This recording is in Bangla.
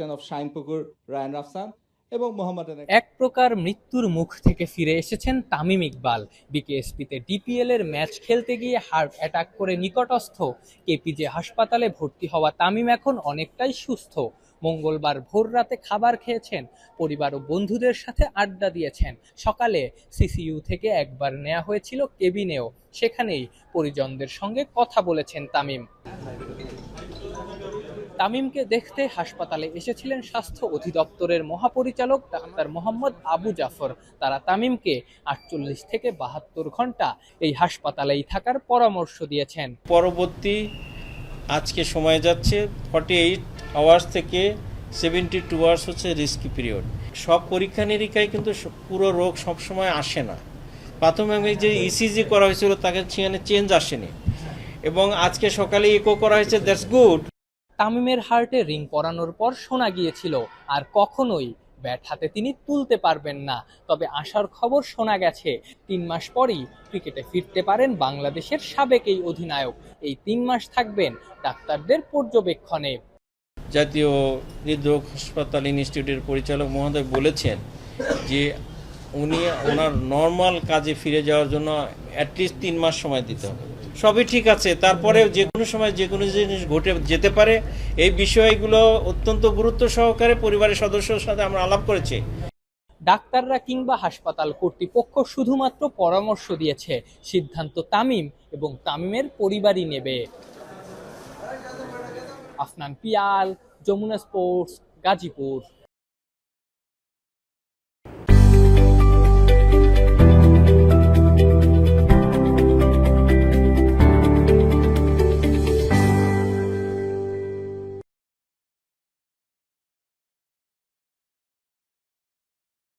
ক্যাপ্টেন অফ শাইনপুকুর রায়ান রাফসান এবং মোহাম্মদান এক প্রকার মৃত্যুর মুখ থেকে ফিরে এসেছেন তামিম ইকবাল। বিকেএসপিতে ডিপিএল এর ম্যাচ খেলতে গিয়ে হার্ট অ্যাটাক করে নিকটস্থ কেপিজে হাসপাতালে ভর্তি হওয়া তামিম এখন অনেকটাই সুস্থ। মঙ্গলবার ভোর রাতে খাবার খেয়েছেন, পরিবার ও বন্ধুদের সাথে আড্ডা দিয়েছেন। সকালে সিসিইউ থেকে একবার নেওয়া হয়েছিল কেবিনেও। সেখানেই পরিজনদের সঙ্গে কথা বলেছেন তামিম। তামিমকে দেখতে হাসপাতালে এসেছিলেন স্বাস্থ্য অধিদপ্তরের মহাপরিচালক ডাক্তার মোহাম্মদ আবু জাফর। তারা তামিমকে আটচল্লিশ থেকে বাহাত্তর ঘণ্টা এই হাসপাতালেই থাকার পরামর্শ দিয়েছেন। পরবর্তী আজকে সময় যাচ্ছে ফর্টি এইট আওয়ার্স থেকে সেভেন্টি টু আওয়ার্স হচ্ছে রিস্কি পিরিয়ড সব পরীক্ষা নিরীক্ষায় কিন্তু পুরো রোগ সবসময় আসে না। প্রাথমিক যে ইসিজি করা হয়েছিল তাকে সেখানে চেঞ্জ আসেনি। এবং আজকে সকালে ইকো করা হয়েছে দ্যাটস গুড তামিমের হার্টে রিং পরানোর পর শোনা গিয়েছিল, আর কখনোই ব্যাট হাতে তিনি তুলতে পারবেন না। তবে আসার খবর শোনা গেছে, তিন মাস পরই ক্রিকেটে ফিরতে পারেন বাংলাদেশের সাবেক এই অধিনায়ক। এই তিন মাস থাকবেন ডাক্তারদের পর্যবেক্ষণে। জাতীয় হৃদরোগ হাসপাতাল ইনস্টিটিউটের পরিচালক মহোদয় বলেছেন যে উনি ওনার নর্মাল কাজে ফিরে যাওয়ার জন্য অ্যাটলিস্ট তিন মাস সময় দিতে হবে। সবই ঠিক আছে। তারপরে যে কোনো সময় যে কোনো জিনিস ঘটে যেতে পারে। এই বিষয়গুলো অত্যন্ত গুরুত্ব সহকারে পরিবারের সদস্যদের সাথে আমরা আলাপ করেছি। ডাক্তাররা কিংবা হাসপাতাল কর্তৃপক্ষ শুধুমাত্র পরামর্শ দিয়েছে, সিদ্ধান্ত তামিম এবং তামিমের পরিবারই নেবে। আফনান পিয়াল, যমুনা স্পোর্টস, গাজীপুর।